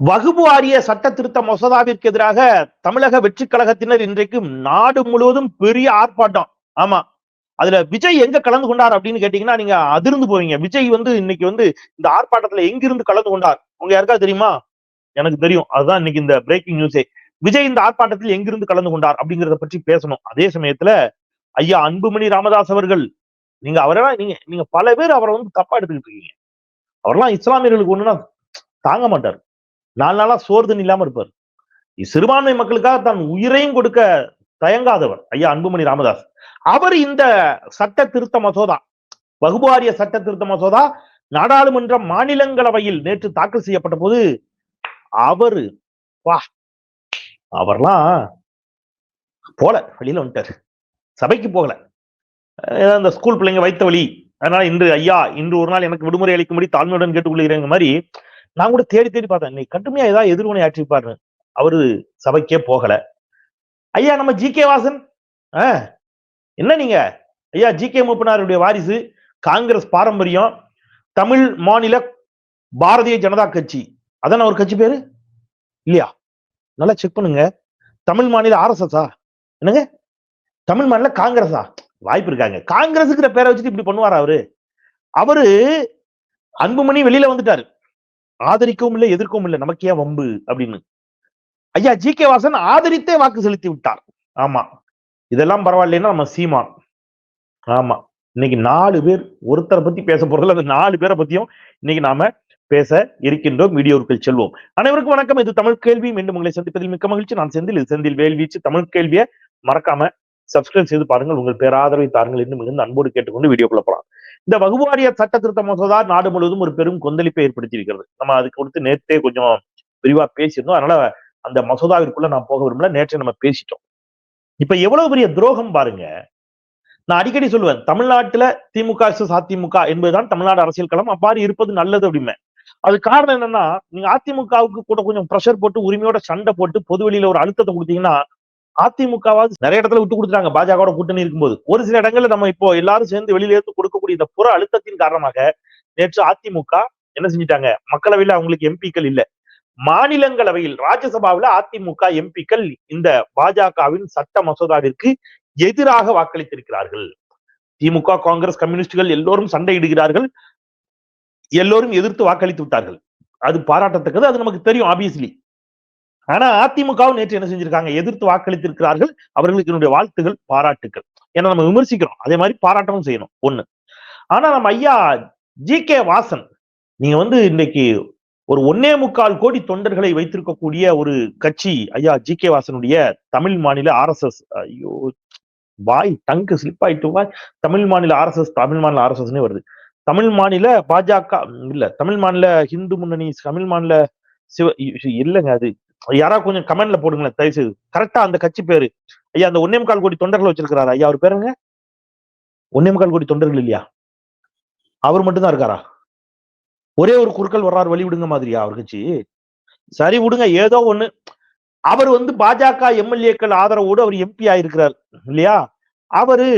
வகுப்பு வாரிய சட்ட திருத்த மசோதாவிற்கு எதிராக தமிழக வெற்றி கழகத்தினர் இன்றைக்கு நாடு முழுவதும் பெரிய ஆர்ப்பாட்டம். ஆமா. அதுல விஜய் எங்க கலந்து கொண்டார் அப்படின்னு கேட்டீங்கன்னா நீங்க அதிர்ந்து போவீங்க. விஜய் வந்து இன்னைக்கு வந்து இந்த ஆர்ப்பாட்டத்துல எங்கிருந்து கலந்து கொண்டார்? உங்க யாருக்காவது தெரியுமா? எனக்கு தெரியும். அதுதான் இன்னைக்கு இந்த பிரேக்கிங் நியூஸே விஜய் இந்த ஆர்ப்பாட்டத்தில் எங்கிருந்து கலந்து கொண்டார் அப்படிங்கறத பற்றி பேசணும். அதே சமயத்துல ஐயா அன்புமணி ராமதாஸ் அவர்கள் நீங்க அவரெல்லாம் நீங்க நீங்க பல பேர் அவரை வந்து தப்பா எடுத்துக்கிட்டு இருக்கீங்க. அவரெல்லாம் இஸ்லாமியர்களுக்கு ஒண்ணுன்னா தாங்க மாட்டார். நாலு நாளா சோறு தண்ணி இல்லாம இருப்பார். சிறுபான்மை மக்களுக்காக தன் உயிரையும் கொடுக்க தயங்காதவர். ஐயா அன்புமணி ராமதாஸ். அவர் இந்த சட்ட திருத்த மசோதா வகுபாரிய சட்ட திருத்த மசோதா நாடாளுமன்ற மாநிலங்களவையில் நேற்று தாக்கல் செய்யப்பட்ட போது அவரு வா அவர்லாம் போல வெளியில வந்துட்டாரு. சபைக்கு போகல. அந்த ஸ்கூல் பிள்ளைங்க வைத்த வழி அதனால இன்று ஐயா இன்று ஒரு நாள் எனக்கு விடுமுறை அளிக்கும்படி தாழ்மையுடன் கேட்டுக்கொள்கிறேங்க மாதிரி நான் கூட தேடி தேடி பார்த்தேன். நீ கட்டுமையா ஏதாவது எதிர்வினை ஆற்றிப்பாரு அவரு சபைக்கே போகல. ஐயா நம்ம ஜி. கே. வாசன்? ஆ? என்ன நீங்க? ஐயா ஜி. கே. மூப்பனாருடைய வாரிசு காங்கிரஸ் பாரம்பரியம் தமிழ் மாநில பாரதிய ஜனதா கட்சி. அதான ஒரு கட்சி பேரு? இல்லையா? நல்லா செக் பண்ணுங்க. தமிழ் மாநில ஆர்எஸ்எஸ்ஆ என்னங்க? தமிழ் மாநில காங்கிரஸா? வாய்ப்பு இருக்காங்க. காங்கிரஸுங்கிற பேரை வச்சுட்டு இப்படி பண்ணுவாரா அவரு? அவரு அன்புமணி வெளியில வந்துட்டாரு. ஆதரிக்கவும் இல்லை எதிர்க்கவும் இல்லை. நமக்கு ஏன் வம்பு? அப்படின்னு. ஐயா ஜி. கே. வாசன் ஆதரித்தே வாக்கு செலுத்தி விட்டார். ஆமா. இதெல்லாம் பரவாயில்லைன்னா நம்ம சீமான். ஆமா. இன்னைக்கு நாலு பேர் ஒருத்தரை பத்தி பேச போறதுல அந்த நாலு பேரை பத்தியும் இன்னைக்கு நாம பேச இருக்கின்றோம். வீடியோவுக்குள் செல்வோம். அனைவருக்கும் வணக்கம். இது தமிழ் கேள்வி. மீண்டும் உங்களை சந்திப்பதில் மிக்க மகிழ்ச்சி. நான் செந்தில். இது செந்தில் வேல்வீச்சு தமிழ் கேள்வியை மறக்காம சப்ஸ்கிரைப் செய்து பாருங்கள். உங்கள் பேராதரவை தாருங்கள். என்று மிகுந்த அன்போடு கேட்டுக்கொண்டு வீடியோக்குள்ள போலாம் இந்த வகுவாரிய சட்ட திருத்த மசோதா நாடு முழுவதும் ஒரு பெரும் கொந்தளிப்பை ஏற்படுத்தியிருக்கிறது. நம்ம அதுக்கு கொடுத்து நேற்றே கொஞ்சம் விரிவா பேசியிருந்தோம். அதனால அந்த மசோதாவிற்குள்ள நான் போக விரும்பல. நேற்று நம்ம பேசிட்டோம். இப்ப எவ்வளவு பெரிய துரோகம் பாருங்க. நான் அடிக்கடி சொல்லுவேன் தமிழ்நாட்டுல திமுக அதிமுக என்பதுதான் தமிழ்நாடு அரசியல் களம். அவ்வாறு இருப்பது நல்லது அப்படிமே. அது காரணம் என்னன்னா நீங்க அதிமுகவுக்கு கூட கொஞ்சம் ப்ரெஷர் போட்டு உரிமையோட சண்டை போட்டு பொதுவெளியில ஒரு அழுத்தத்தை கொடுத்தீங்கன்னா அதிமுகவாவது நிறைய இடத்துல விட்டு கொடுத்துட்டாங்க. பாஜகவோட கூட்டணி இருக்கும்போது. ஒரு சில இடங்கள்ல நம்ம இப்போ எல்லாரும் சேர்ந்து வெளியில இருந்து கொடுக்கக்கூடிய இந்த புற அழுத்தத்தின் காரணமாக நேற்று அதிமுக என்ன செஞ்சிட்டாங்க? மக்களவையில அவங்களுக்கு எம்பிக்கள் இல்ல. மாநிலங்களவையில் ராஜ்யசபாவில் அதிமுக எம்பிக்கள் இந்த பாஜகவின் சட்ட மசோதாவிற்கு எதிராக வாக்களித்திருக்கிறார்கள். திமுக காங்கிரஸ் கம்யூனிஸ்டுகள் எல்லோரும் சண்டையிடுகிறார்கள். எல்லோரும் எதிர்த்து வாக்களித்து விட்டார்கள். அது பாராட்டத்தக்கது. அது நமக்கு தெரியும் ஆப்வியஸ்லி ஆனா அதிமுகவும் நேற்று என்ன செஞ்சிருக்காங்க? எதிர்த்து வாக்களித்திருக்கிறார்கள். அவர்களுக்கு என்னுடைய வாழ்த்துகள் பாராட்டுகள் ஏன்னா நம்ம விமர்சிக்கிறோம். அதே மாதிரி பாராட்டவும் செய்யணும். ஒண்ணு. ஆனா நம்ம ஐயா ஜி கே வாசன் நீங்க வந்து இன்னைக்கு ஒரு ஒன்னே முக்கால் கோடி தொண்டர்களை வைத்திருக்கக்கூடிய ஒரு கட்சி ஐயா ஜி கே வாசனுடைய தமிழ் மாநில ஆர்எஸ்எஸ் ஐயோ வாய் டங்கு ஸ்லிப் ஆயிட்டு வாய். தமிழ் மாநில ஆர்எஸ்எஸ் தமிழ் மாநில ஆர்எஸ்எஸ்னே வருது. தமிழ் மாநில பாஜக இல்ல தமிழ் மாநில ஹிந்து முன்னணி தமிழ் மாநில சிவ இல்லைங்க அது யாராவது கொஞ்சம் கமெண்ட்ல போடுங்களேன் தயவு செய்து கரெக்டா அந்த கட்சி பேரு. ஐயா அந்த ஒன்னே முக்கால் கோடி தொண்டர்கள் வச்சிருக்கிறாரா? ஐயா அவர் பேருங்க ஒன்னே முக்கால் கோடி தொண்டர்கள் இல்லையா? அவர் மட்டும் தான் இருக்காரா? ஒரே ஒரு குறுக்கள் வர்றாரு வழி விடுங்க மாதிரியா அவர் கட்சி? சரி விடுங்க. ஏதோ ஒண்ணு. அவர் வந்து பாஜக எம்எல்ஏக்கள் ஆதரவோடு அவர் எம்பி ஆயிருக்கிறார் இல்லையா? அவரு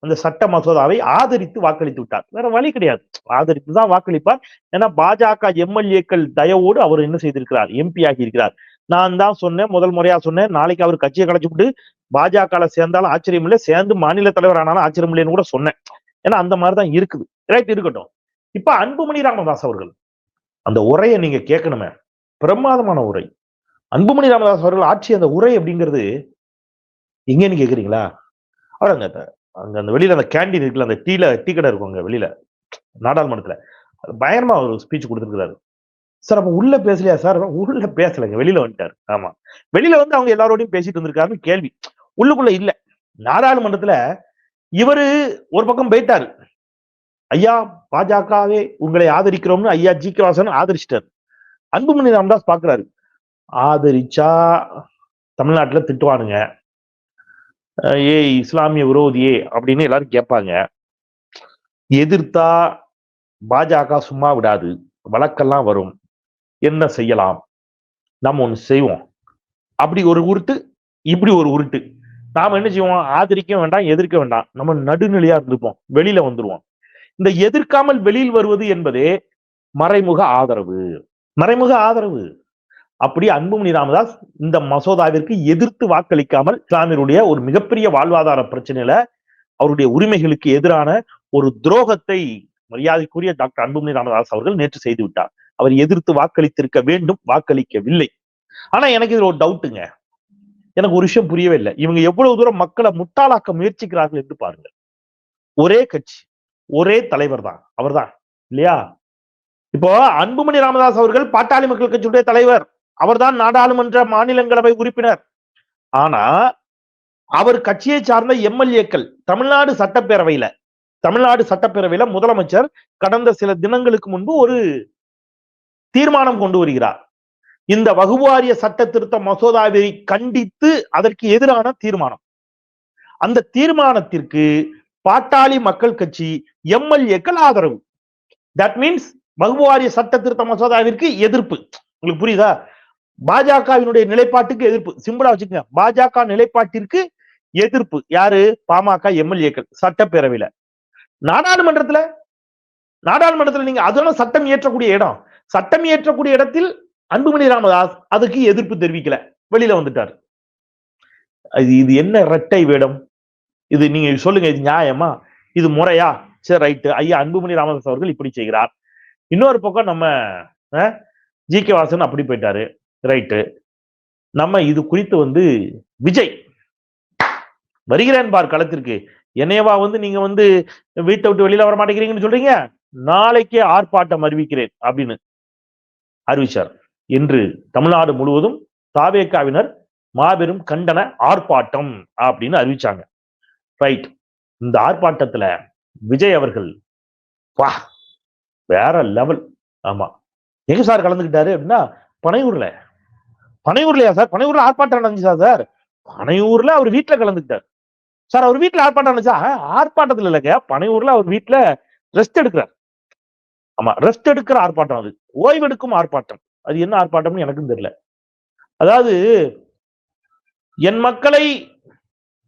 அந்த சட்ட மசோதாவை ஆதரித்து வாக்களித்து விட்டார். வேற வழி கிடையாது. ஆதரித்து தான் வாக்களிப்பார். ஏன்னா பாஜக எம்எல்ஏக்கள் தயவோடு அவர் என்ன செய்திருக்கிறார்? எம்பி ஆகி இருக்கிறார் நான் தான் சொன்னேன் முதல் முறையா சொன்னேன். நாளைக்கு அவர் கட்சியை கலைச்சு விட்டு பாஜக சேர்ந்தாலும் ஆச்சரியம் இல்லை. சேர்ந்து மாநில தலைவர் ஆனாலும் ஆச்சரியம் இல்லைன்னு கூட சொன்னேன். ஏன்னா அந்த மாதிரிதான் இருக்குது. ரைட் இருக்கட்டும். இப்ப அன்புமணி ராமதாஸ் அவர்கள் அந்த உரையை நீங்க கேட்கணுமே. பிரமாதமான உரை. அன்புமணி ராமதாஸ் அவர்கள் ஆட்சி அந்த உரை அப்படிங்கிறது எங்கன்னு கேக்குறீங்களா அவர் அங்க அந்த- அங்க அந்த வெளியில அந்த கேண்டீன் இருக்குல்ல அந்த டீல டீ கடை இருக்கும் அங்க வெளியில நாடாளுமன்றத்துல. பயங்கரமாக பயங்கரமா ஒரு ஸ்பீச் கொடுத்துருக்காரு சார் அப்ப உள்ள பேசலையா சார்? உள்ள பேசலைங்க. வெளியில வந்துட்டாரு. ஆமா. வெளியில வந்து அவங்க எல்லாரோடையும் பேசிட்டு வந்திருக்காருன்னு கேள்வி. உள்ளுக்குள்ள இல்ல. நாடாளுமன்றத்துல இவரு ஒரு பக்கம் போயிட்டாரு. ஐயா பாஜகவே உங்களை ஆதரிக்கிறோம்னு ஐயா ஜி கே வாசன் ஆதரிச்சிட்டாரு. அன்புமணி ராமதாஸ் பாக்குறாரு. ஆதரிச்சா தமிழ்நாட்டுல திட்டுவானுங்க. ஏ ஏய் இஸ்லாமிய விரோதியே அப்படின்னு எல்லாரும் கேட்பாங்க. எதிர்த்தா பாஜக சும்மா விடாது. வழக்கெல்லாம் வரும். என்ன செய்யலாம்? நம்ம ஒன்று செய்வோம். அப்படி ஒரு உருட்டு இப்படி ஒரு உருட்டு. நாம என்ன செய்வோம்? ஆதரிக்க வேண்டாம் எதிர்க்க வேண்டாம். நம்ம நடுநிலையா இருந்துப்போம். வெளியில வந்துருவோம். இந்த எதிர்க்காமல் வெளியில் வருவது என்பதே மறைமுக ஆதரவு. மறைமுக ஆதரவு. அப்படி அன்புமணி ராமதாஸ் இந்த மசோதாவிற்கு எதிர்த்து வாக்களிக்காமல் இஸ்லாமியருடைய ஒரு மிகப்பெரிய வாழ்வாதார பிரச்சனையில அவருடைய உரிமைகளுக்கு எதிரான ஒரு துரோகத்தை மரியாதைக்குரிய டாக்டர் அன்புமணி ராமதாஸ் அவர்கள் நேற்று செய்து விட்டார். அவர் எதிர்த்து வாக்களித்திருக்க வேண்டும் வாக்களிக்கவில்லை. ஆனா எனக்கு இதுல ஒரு டவுட்டுங்க எனக்கு ஒரு விஷயம் புரியவே இல்லை. இவங்க எவ்வளவு தூரம் மக்களை முட்டாளாக்க முயற்சிக்கிறார்கள் என்று பாருங்கள். ஒரே கட்சி ஒரே தலைவர் தான். அவர்தான். இல்லையா? இப்போ அன்புமணி ராமதாஸ் அவர்கள் பாட்டாளி மக்கள் கட்சியுடைய தலைவர். அவர்தான் நாடாளுமன்ற மாநிலங்களவை உறுப்பினர். ஆனா அவர் கட்சியை சார்ந்த எம்எல்ஏக்கள் தமிழ்நாடு சட்டப்பேரவையில தமிழ்நாடு சட்டப்பேரவையில முதலமைச்சர் கடந்த சில தினங்களுக்கு முன்பு ஒரு தீர்மானம் கொண்டு வருகிறார். இந்த வகுவாரிய சட்ட திருத்த மசோதாவை கண்டித்து அதற்கு எதிரான தீர்மானம். அந்த தீர்மானத்திற்கு பாட்டாளி மக்கள் கட்சி எம்எல்ஏக்கள் ஆதரவு. தட் மீன்ஸ் வகுவாரிய சட்ட திருத்த மசோதாவிற்கு எதிர்ப்பு. உங்களுக்கு புரியுதா? பாஜகவினுடைய நிலைப்பாட்டுக்கு எதிர்ப்பு. சிம்பிளா வச்சுக்கோங்க. பாஜக நிலைப்பாட்டிற்கு எதிர்ப்பு. யாரு? பாமக எம்எல்ஏக்கள். சட்டப்பேரவையில. நாடாளுமன்றத்துல நாடாளுமன்றத்துல நீங்க அதெல்லாம் சட்டம் இயற்றக்கூடிய இடம். சட்டம் இயற்றக்கூடிய இடத்தில் அன்புமணி ராமதாஸ் அதுக்கு எதிர்ப்பு தெரிவிக்கல. வெளியில வந்துட்டாரு. இது இது என்ன இரட்டை வேடம்? இது நீங்க சொல்லுங்க இது நியாயமா? இது முறையா? சரி ரைட்டு ஐயா அன்புமணி ராமதாஸ் அவர்கள் இப்படி செய்கிறார். இன்னொரு பக்கம் நம்ம ஜி கே வாசன் அப்படி போயிட்டாரு. ரைட்டு நம்ம இது குறித்து வந்து விஜய் வருகிறேன் பார் களத்திற்கு. என்னையவா வந்து நீங்க வந்து வீட்டை விட்டு வெளியில வர மாட்டேங்கிறீங்கன்னு சொல்றீங்க? நாளைக்கே ஆர்ப்பாட்டம் அறிவிக்கிறேன் அப்படின்னு அறிவிச்சார். இன்று தமிழ்நாடு முழுவதும் தாவேக்காவினர் மாபெரும் கண்டன ஆர்ப்பாட்டம் அப்படின்னு அறிவிச்சாங்க. ரைட் இந்த ஆர்ப்பாட்டத்துல விஜய் அவர்கள் வா வேற லெவல் ஆமா. எங்க சார் கலந்துக்கிட்டாரு அப்படின்னா பனையூர்ல. பனையூர்லயா சார்? பனையூர்ல ஆர்ப்பாட்டம் நடந்துச்சா சார்? பனையூர்ல அவர் வீட்டுல கலந்துக்கிட்டார். சார் அவர் வீட்டுல ஆர்ப்பாட்டம் நடந்துச்சா? ஆர்ப்பாட்டத்துல இல்லைங்க. பனையூர்ல அவர் வீட்டுல ரெஸ்ட் எடுக்கிறார். ஆமா ரெஸ்ட் எடுக்கிற ஆர்ப்பாட்டம் அது. ஓய்வெடுக்கும் ஆர்ப்பாட்டம். அது என்ன ஆர்ப்பாட்டம்னு எனக்கும் தெரியல. அதாவது என் மக்களை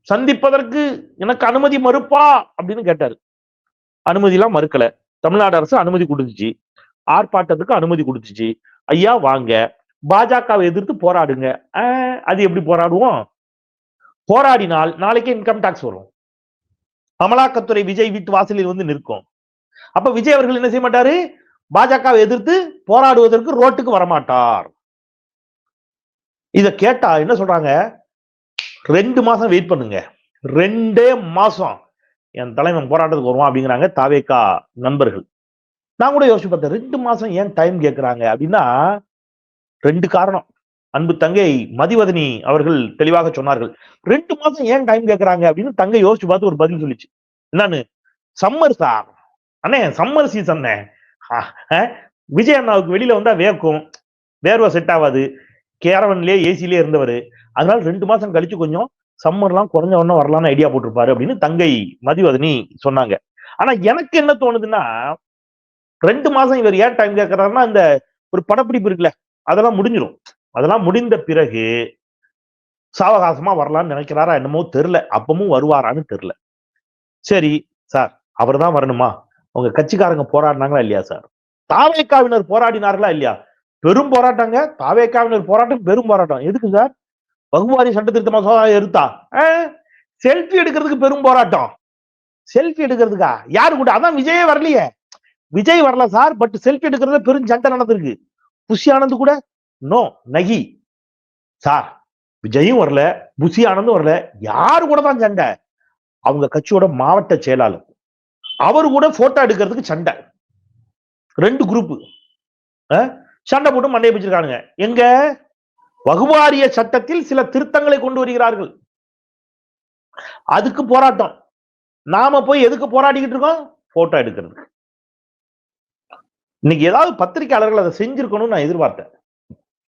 சந்திப்பதற்கு எனக்கு அனுமதி மறுப்பா? அப்படின்னு கேட்டாரு. அனுமதி எல்லாம் மறுக்கல. தமிழ்நாடு அரசு அனுமதி கொடுத்துச்சு. ஆர்ப்பாட்டத்துக்கு அனுமதி கொடுத்துச்சு. ஐயா வாங்க. பாஜகவை எதிர்த்து போராடுங்க. அது எப்படி போராடுவோம்? போராடினால் நாளைக்கே இன்கம் டாக்ஸ் வரும். அமலாக்கத்துறை விஜய் வீட்டு வாசலில் வந்து நிற்கும். அப்ப விஜய் அவர்கள் என்ன செய்ய மாட்டாரு? பாஜகவை எதிர்த்து போராடுவதற்கு ரோட்டுக்கு வரமாட்டார். இத கேட்டா என்ன சொல்றாங்க? ரெண்டு மாசம் வெயிட் பண்ணுங்க. ரெண்டே மாசம். என் தலைவன் போராட்டத்துக்கு வருவான் அப்படிங்கிறாங்க தாவேக்கா நண்பர்கள். நான் கூட யோசிச்சு பார்த்தேன் ரெண்டு மாசம் ஏன் டைம் கேட்கிறாங்க அப்படின்னா ரெண்டு காரணம். அன்பு தங்கை மதிவதனி அவர்கள் தெளிவாக சொன்னார்கள். ரெண்டு மாசம் ஏன் டைம் கேட்கறாங்க அப்படின்னு தங்கை யோசிச்சு பார்த்து ஒரு பதில் சொல்லிச்சு. என்னன்னு? சம்மர் சார் அண்ணே சம்மர் சீசன் விஜய் அண்ணாவுக்கு வெளியில வந்தா வேர்க்கும். வேர்வை செட் ஆகாது. கேரவன்லயே ஏசிலே இருந்தவர். அதனால ரெண்டு மாசம் கழிச்சு கொஞ்சம் சம்மர்லாம் குறைஞ்ச உடனே வரலாம்னு ஐடியா போட்டிருப்பாரு அப்படின்னு தங்கை மதிவதனி சொன்னாங்க. ஆனா எனக்கு என்ன தோணுதுன்னா ரெண்டு மாசம் இவர் ஏன் டைம் கேட்கறாருன்னா இந்த ஒரு படப்பிடிப்பு இருக்குல்ல அதெல்லாம் முடிஞ்சிடும் அதெல்லாம் முடிந்த பிறகு சாவகாசமா வரலாம்னு நினைக்கிறாரா என்னமோ தெரில அப்பமும் வருவாரான்னு தெரில சரி சார் அவர் தான் வரணுமா? உங்க கட்சிக்காரங்க போராடினாங்களா இல்லையா சார்? தாவேக்காவினர் போராடினார்களா இல்லையா? பெரும் போராட்டங்க தாவேக்காவினர் போராட்டம் பெரும் போராட்டம். எதுக்கு சார்? வகுவாரி சட்ட திருத்த மசோதா எடுத்தா செல்ஃபி எடுக்கிறதுக்கு பெரும் போராட்டம். செல்ஃபி எடுக்கிறதுக்கா? யாரு கூட? அதான் விஜயே வரலையே. விஜய் வரல சார் பட் செல்ஃபி எடுக்கிறதுல பெரும் சண்டை நடந்திருக்கு. புஷி ஆனந்த் கூட? நோ நகி. சார் விஜயும் வரல புஷி ஆனந்தும் வரல. யாரு கூட தான் சண்டை? அவங்க கட்சியோட மாவட்ட செயலாளர். அவர் கூட போட்டோ எடுக்கிறதுக்கு சண்டை. ரெண்டு குரூப்பு சண்டை போட்டு மண்டையை பிடிச்சிருக்கானுங்க எங்க? வகுவாரிய சட்டத்தில் சில திருத்தங்களை கொண்டு வருகிறார்கள். அதுக்கு போராட்டம். நாம போய் எதுக்கு போராடிக்கிட்டு இருக்கோம்? போட்டோ எடுக்கிறதுக்கு இன்னைக்கு ஏதாவது பத்திரிகையாளர்கள் அதை செஞ்சிருக்கணும்னு நான் எதிர்பார்த்தேன்.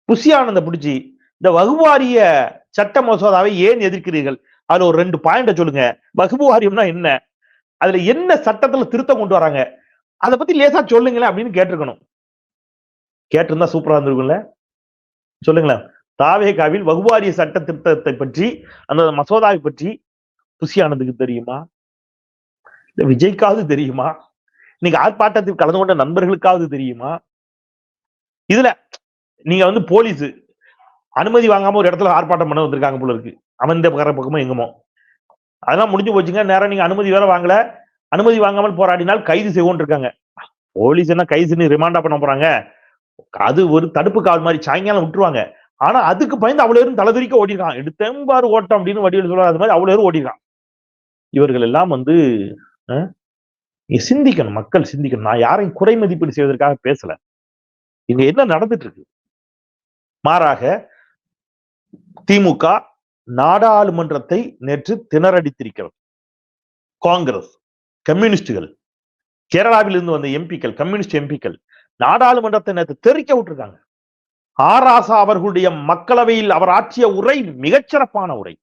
புஷி ஆனந்த பிடிச்சி இந்த வகுவாரிய சட்ட மசோதாவை ஏன் எதிர்க்கிறீர்கள்? அதுல ஒரு ரெண்டு பாயிண்ட சொல்லுங்க. வகுப்பு என்ன? அதுல என்ன சட்டத்துல திருத்தம் கொண்டு வராங்க? அதை பத்தி லேசா சொல்லுங்களேன் அப்படின்னு கேட்டிருக்கணும். கேட்டிருந்தா சூப்பரா இருந்திருக்கும்ல? சொல்லுங்களேன். தாவேகாவில் வகுவாரிய சட்ட திருத்தத்தை பற்றி அந்த மசோதாவை பற்றி புஷி ஆனந்துக்கு தெரியுமா? இந்த விஜய்க்காவது தெரியுமா? இன்னைக்கு ஆர்ப்பாட்டத்தில் கலந்து கொண்ட நண்பர்களுக்காவது தெரியுமா? இதுல நீங்க வந்து போலீஸ் அனுமதி வாங்காம ஒரு இடத்துல ஆர்ப்பாட்டம் பண்ண வந்திருக்காங்க போல இருக்கு. அவன் இந்த பக்கமோ எங்குமோ. அதெல்லாம் முடிஞ்சு போச்சுங்க. நேரம் நீங்க அனுமதி வேற வாங்கல. அனுமதி வாங்காமல் போராடினால் கைது செய்வோம் இருக்காங்க. போலீஸ் என்ன கைது பண்ணி ரிமாண்டா பண்ண போறாங்க? அது ஒரு தடுப்பு காவல் மாதிரி சாயங்காலம் விட்டுருவாங்க. ஆனா அதுக்கு பயந்து அவ்வளவு பேரும் தலைதுரிக்க ஓடிருக்கான் எடுத்தெம்பாரு ஓட்டம் அப்படின்னு வடிவில் சொல்லாத அது மாதிரி அவ்வளவு பேரும் ஓடிருக்கான் இவர்கள் எல்லாம் வந்து அஹ், நீங்க சிந்திக்கணும் மக்கள் சிந்திக்கணும். நான் யாரையும் குறை மதிப்பீடு செய்வதற்காக பேசல. இங்க என்ன நடந்துட்டு இருக்கு மாறாக திமுக நாடாளுமன்றத்தை நேற்று திணறடித்திருக்கிறது. காங்கிரஸ் கம்யூனிஸ்டுகள் கேரளாவில் இருந்து வந்த எம்பிக்கள் கம்யூனிஸ்ட் எம்பிக்கள் நாடாளுமன்றத்தை நேற்று தெரிக்க விட்டுருக்காங்க. ஆராசா அவர்களுடைய மக்களவையில் அவர் ஆற்றிய உரை மிகச்சிறப்பான உரை.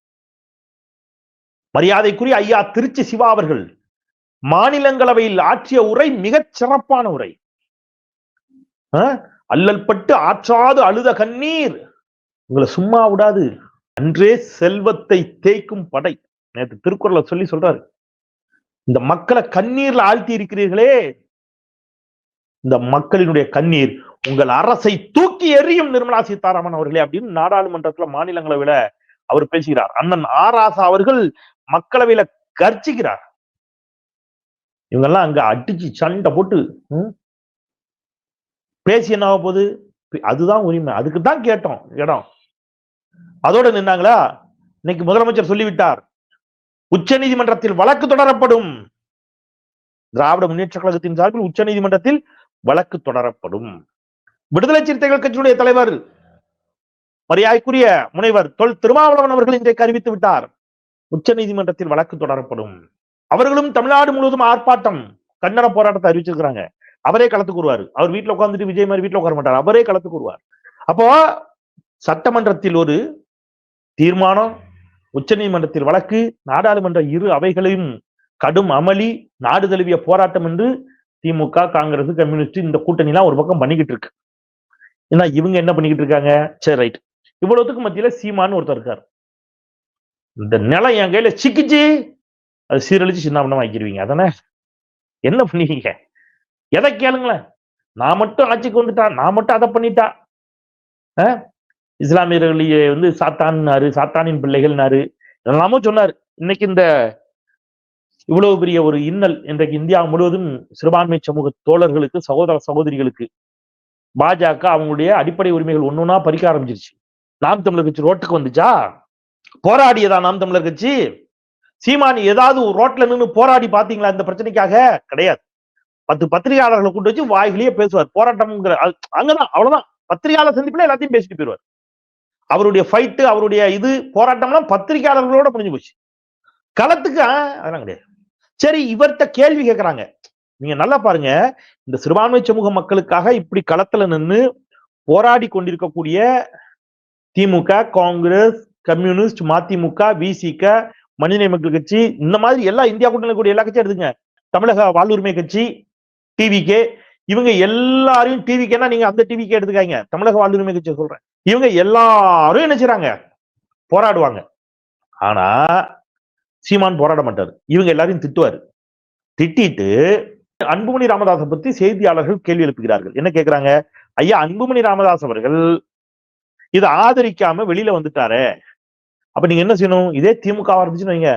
மரியாதைக்குரிய ஐயா திருச்சி சிவா அவர்கள் மாநிலங்களவையில் ஆற்றிய உரை மிகச் சிறப்பான உரை. அல்லல் பட்டு ஆற்றாது அழுத கண்ணீர். உங்களை சும்மா விடாது. அன்றே செல்வத்தை தேய்க்கும் படை. நேற்று திருக்குறளை சொல்லி சொல்றாரு. இந்த மக்களை கண்ணீர்ல ஆழ்த்தி இருக்கிறீர்களே. இந்த மக்களினுடைய கண்ணீர் உங்கள் அரசை தூக்கி எறியும் நிர்மலா சீதாராமன் அவர்களே அப்படின்னு நாடாளுமன்றத்துல மாநிலங்களவையில அவர் பேசுகிறார். அண்ணன் ஆராசா அவர்கள் மக்களவையில கர்ச்சிக்கிறார் இவங்கெல்லாம் அங்க அடிச்சு சண்டை போட்டு பேசி என்ன ஆக போகுது? அதுதான் உரிமை. அதுக்கு தான் கேட்டோம் இடம். அதோட நின்னாங்களா? இன்னைக்கு முதலமைச்சர் சொல்லிவிட்டார் உச்ச நீதிமன்றத்தில் வழக்கு தொடரப்படும். திராவிட முன்னேற்ற கழகத்தின் சார்பில் உச்ச நீதிமன்றத்தில் வழக்கு தொடரப்படும். விடுதலை சிறுத்தைகள் கட்சியுடைய தலைவர் மரியாதைக்குரிய முனைவர் தொல் திருமாவளவன் அவர்கள் இன்றைக்கு அறிவித்து விட்டார் உச்ச நீதிமன்றத்தில் வழக்கு தொடரப்படும். அவர்களும் தமிழ்நாடு முழுவதும் ஆர்ப்பாட்டம் கண்டன போராட்டத்தை அறிவிச்சிருக்கிறாங்க. அவரே களத்து கூறுவார் அவர் வீட்டுல உட்கார்ந்துட்டு விஜய் மாதிரி வீட்டுல உட்கார மாட்டார். அவரே களத்து கூறுவார் அப்போ சட்டமன்றத்தில் ஒரு தீர்மானம் உச்சநீதிமன்றத்தில் வழக்கு நாடாளுமன்ற இரு அவைகளையும் கடும் அமளி நாடு தழுவிய போராட்டம் என்று திமுக காங்கிரஸ் கம்யூனிஸ்ட் இந்த கூட்டணி எல்லாம் ஒரு பக்கம் பண்ணிக்கிட்டு இருக்கு. ஏன்னா இவங்க என்ன பண்ணிக்கிட்டு இருக்காங்க? சரி ரைட் இவ்வளவுத்துக்கு மத்தியில சீமான்னு ஒருத்தர் இருக்கார். இந்த நிலம் என் கையில சிக்கிச்சு. அது சீரழிச்சு சின்ன ஆக்கிடுவீங்க அதானே? என்ன பண்ணுவீங்க எதை கேளுங்களேன். நான் மட்டும் ஆட்சிக்கு வந்துட்டா நான் மட்டும் அதை பண்ணிட்டா. இஸ்லாமியர்களையே வந்து சாத்தான்னாரு சாத்தானின் பிள்ளைகள்னாரு எல்லாமோ சொன்னார். இன்னைக்கு இந்த இவ்வளவு பெரிய ஒரு இன்னல் இன்றைக்கு இந்தியா முழுவதும் சிறுபான்மை சமூக தோழர்களுக்கு சகோதர சகோதரிகளுக்கு பாஜக அவங்களுடைய அடிப்படை உரிமைகள் ஒன்னொன்னா பறிக்க ஆரம்பிச்சிருச்சு. நாம் தமிழர் கட்சி ரோட்டுக்கு வந்துச்சா? போராடியதா நாம் தமிழர் கட்சி? சீமான் ஏதாவது ஒரு ரோட்ல நின்னு போராடி பாத்தீங்களா இந்த பிரச்சனைக்காக? கிடையாது. பத்து பத்திரிகையாளர்களை கூட்டு வச்சு வாய்களையே பேசுவார். போராட்டம்ங்கிற அங்கதான் அவ்வளவுதான். பத்திரிகையாளர் சந்திப்புல எல்லாத்தையும் பேசிட்டு போயிடுவார் அவருடைய ஃபைட்டு அவருடைய இது போராட்டம்லாம் பத்திரிகையாளர்களோட முடிஞ்சு போச்சு. களத்துக்கு அதெல்லாம் கிடையாது. சரி இவர்கிட்ட கேள்வி கேட்கறாங்க நீங்க நல்லா பாருங்க. இந்த சிறுபான்மை சமூக மக்களுக்காக இப்படி களத்துல நின்னு போராடி கொண்டிருக்கக்கூடிய திமுக காங்கிரஸ் கம்யூனிஸ்ட் மதிமுக விசிக மனிதநேய மக்கள் கட்சி இந்த மாதிரி எல்லா இந்தியா கூட்டணி கூடிய எல்லா கட்சியும் எடுத்துங்க தமிழக வாழ்வுரிமை கட்சி டிவிகே இவங்க எல்லாரையும் டிவிக்கேனா நீங்க அந்த டிவிக்கே எடுத்துக்காங்க தமிழக வாழ்வுரிமை கட்சி சொல்றேன். இவங்க எல்லாரும் என்ன செய்றாங்க? போராடுவாங்க. ஆனா சீமான் போராட மாட்டார். இவங்க எல்லாரையும் திட்டுவாரு. திட்டிட்டு அன்புமணி ராமதாசை பத்தி செய்தியாளர்கள் கேள்வி எழுப்புகிறார்கள். என்ன கேக்குறாங்க? ஐயா அன்புமணி ராமதாஸ் அவர்கள் இதை ஆதரிக்காம வெளியில வந்துட்டாரே. அப்ப நீங்க என்ன செய்யணும்? இதே திமுக இருந்துச்சுன்னு வைங்க.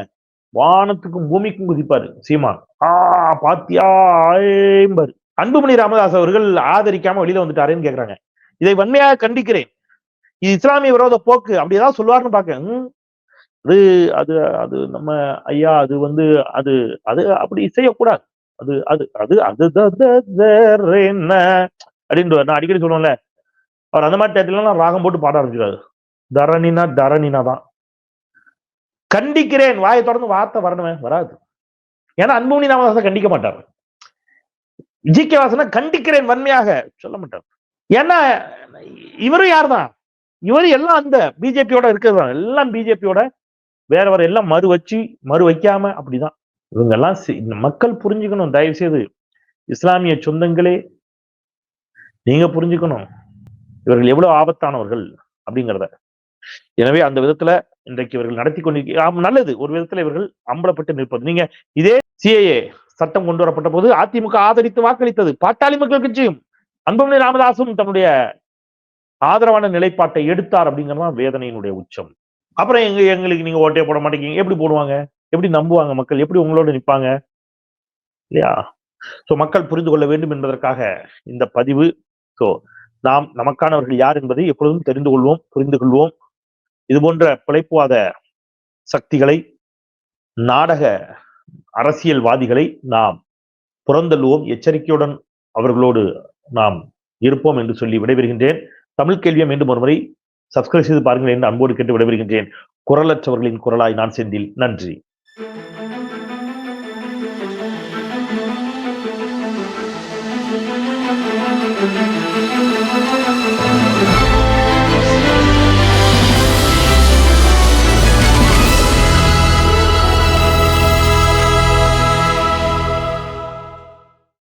வானத்துக்கும் பூமிக்கும் குதிப்பாரு சீமான். ஆ பாத்தியா ஆயேம்பாரு. அன்புமணி ராமதாஸ் அவர்கள் ஆதரிக்காம வெளியில வந்துட்டாருன்னு கேக்குறாங்க. இதை வன்மையாக கண்டிக்கிறேன். இது இஸ்லாமிய விரோத போக்கு அப்படி ஏதாவது சொல்லுவாருன்னு பாக்க அது அது அது நம்ம ஐயா அது வந்து அது அது அப்படி செய்யக்கூடாது. அது அது அது அது என்ன? அப்படின்ற நான் அடிக்கடி சொல்லுவேன்ல. அவர் அந்த மாதிரி டயத்துலாம் ராகம் போட்டு பாட ஆரம்பிச்சிடாரு தரணினா தரணினா தான் கண்டிக்கிறேன். வாயை தொடர்ந்து வார்த்தை வரணுமே? வராது. ஏன்னா அன்புமணி ராமதாஸை கண்டிக்க மாட்டார். ஜி கே வாசனை கண்டிக்கிறேன் வன்மையாக சொல்ல மாட்டார். ஏன்னா இவரும் யார்தான் இவரும் எல்லாம் அந்த பிஜேபியோட இருக்கிறது தான். எல்லாம் பிஜேபியோட வேற வேற எல்லாம் மறு வச்சு மறு வைக்காம அப்படிதான். இவங்க எல்லாம் இந்த மக்கள் புரிஞ்சுக்கணும். தயவு செய்து இஸ்லாமிய சொந்தங்களே நீங்க புரிஞ்சுக்கணும். இவர்கள் எவ்வளவு ஆபத்தானவர்கள் அப்படிங்கிறத. எனவே அந்த விதத்துல இன்றைக்கு இவர்கள் நடத்தி கொண்டிருக்க நல்லது. ஒரு விதத்துல இவர்கள் அம்பலப்பட்டு நிற்பது. நீங்க இதே சிஏஏ சட்டம் கொண்டு வரப்பட்ட போது அதிமுக ஆதரித்து வாக்களித்தது. பாட்டாளி மக்கள் கட்சியும் அன்புமணி ராமதாசும் தன்னுடைய ஆதரவான நிலைப்பாட்டை எடுத்தார் அப்படிங்கறது வேதனையினுடைய உச்சம். அப்புறம் எங்க எங்களுக்கு நீங்க ஓட்டே போட மாட்டேங்க எப்படி போடுவாங்க? எப்படி நம்புவாங்க மக்கள்? எப்படி உங்களோட நிற்பாங்க? இல்லையா? சோ மக்கள் புரிந்து கொள்ள வேண்டும் என்பதற்காக இந்த பதிவு. சோ நாம் நமக்கானவர்கள் யார் என்பதை எப்பொழுதும் தெரிந்து கொள்வோம் புரிந்து கொள்வோம். இது போன்ற பிழைப்புவாத சக்திகளை நாடக அரசியல்வாதிகளை நாம் புறந்தள்ளுவோம். எச்சரிக்கையுடன் அவர்களோடு நாம் இருப்போம் என்று சொல்லி விடைபெறுகின்றேன். தமிழ் கேள்வியை மீண்டும் ஒருமுறை சப்ஸ்கிரைப் செய்து பாருங்கள் என்று அன்போடு கேட்டு விடைபெறுகின்றேன். குரலற்றவர்களின் குரலாய் நான் செந்தில். நன்றி.